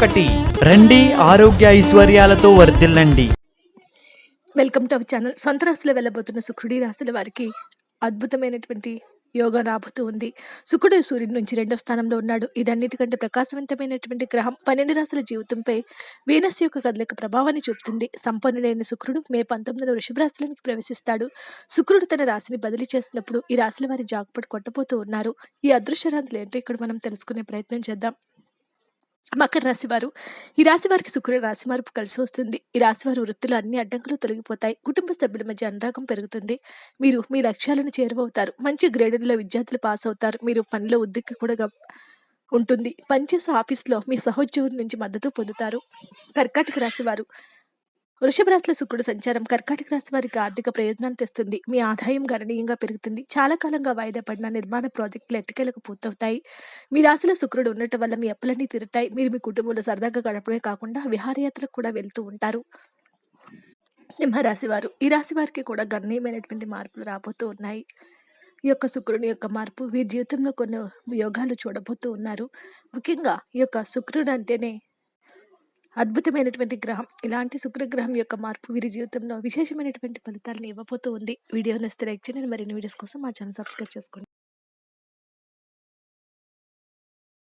ఒకటి. రండి ఆరోగ్య ఐశ్వర్యాలతో వర్ధిల్లండి. Welcome to our channel. సొంత రాశిలో వెళ్ళబోతున్న శుక్రుడి రాశుల వారికి అద్భుతమైనటువంటి యోగా రాబోతూ ఉంది. శుక్రుడు సూర్యుడి నుంచి రెండో స్థానంలో ఉన్నాడు. ఇదన్నిటికంటే ప్రకాశవంతమైనటువంటి గ్రహం పన్నెండు రాశుల జీవితంపై వీనస్ యొక్క కదలిక ప్రభావాన్ని చూపుతుంది. సంపన్నుడైన శుక్రుడు మే పంతొమ్మిదిన వృషభ రాశిలోనికి ప్రవేశిస్తాడు. శుక్రుడు తన రాశిని బదిలీ చేసినప్పుడు ఈ రాశుల వారి జాగ్పడి కొట్టబోతూ ఉన్నారు. ఈ అదృశ్య రాశులు ఏంటో ఇక్కడ మనం తెలుసుకునే ప్రయత్నం చేద్దాం. మకర రాశి వారు ఈ రాశి వారికి శుక్రుడు రాశి మార్పు కలిసి వస్తుంది. ఈ రాశి వారి వృత్తిలో అన్ని అడ్డంకులు తొలగిపోతాయి. కుటుంబ సభ్యుల మధ్య అనురాగం పెరుగుతుంది. మీరు మీ లక్ష్యాలను చేరువవుతారు. మంచి గ్రేడుల్లో విద్యార్థులు పాస్ అవుతారు. మీరు పనిలో ఉద్దిక్కి కూడా ఉంటుంది. పనిచేసే ఆఫీస్లో మీ సహోద్యోగుల నుంచి మద్దతు పొందుతారు. కర్కాటక రాశి వారు వృషభ రాశిలో శుక్రుడు సంచారం కర్కాటక రాశి వారికి ఆర్థిక ప్రయోజనాలు తెస్తుంది. మీ ఆదాయం గణనీయంగా పెరుగుతుంది. చాలా కాలంగా వాయిదా పడిన నిర్మాణ ప్రాజెక్టులు ఎట్టకేలకు పూర్తవుతాయి. మీ రాశిలో శుక్రుడు ఉండటం వల్ల మీ అప్పులన్నీ తీరుతాయి. మీరు మీ కుటుంబంలో సరదాగా గడపడమే కాకుండా విహారయాత్రకు కూడా వెళ్తూ ఉంటారు. సింహరాశి వారు. ఈ రాశి వారికి కూడా గణనీయమైనటువంటి మార్పులు రాబోతూ ఉన్నాయి. ఈ యొక్క శుక్రుని యొక్క మార్పు వీరి జీవితంలో కొన్ని యోగాలు చూడబోతూ ఉన్నారు. ముఖ్యంగా ఈ యొక్క శుక్రుడు అంటేనే అద్భుతమైనటువంటి గ్రహం. ఇలాంటి శుక్రగ్రహం యొక్క మార్పు వీరి జీవితంలో విశేషమైనటువంటి ఫలితాలను ఇవ్వబోతూ ఉంది వీడియో నచ్చితే లైక్ చేయండి. మరిన్ని వీడియోస్ కోసం మా ఛానల్ సబ్స్క్రైబ్ చేసుకోండి.